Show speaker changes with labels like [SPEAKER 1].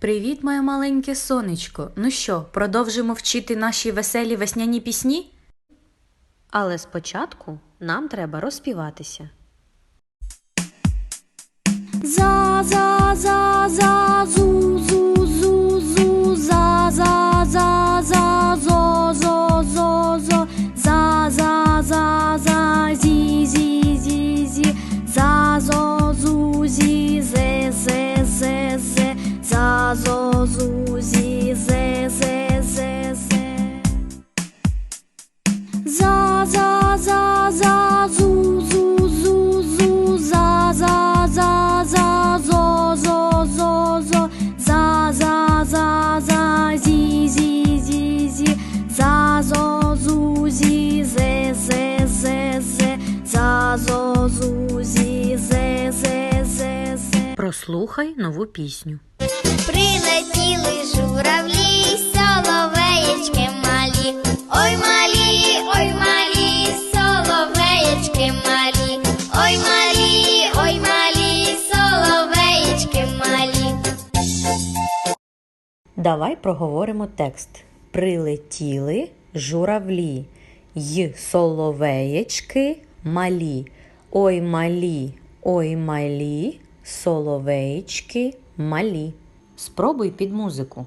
[SPEAKER 1] Привіт, моє маленьке сонечко. Ну що, продовжимо вчити наші веселі весняні пісні? Але спочатку нам треба розпіватися.
[SPEAKER 2] За-за
[SPEAKER 1] Послухай нову пісню.
[SPEAKER 3] Прилетіли журавлі, соловеєчки малі. Ой малі, ой малі, соловеєчки малі. Ой малі, ой малі, соловеєчки малі.
[SPEAKER 1] Давай проговоримо текст. Прилетіли журавлі. Й соловеєчки малі. Ой малі, ой малі соловейчики малі. Спробуй під музику.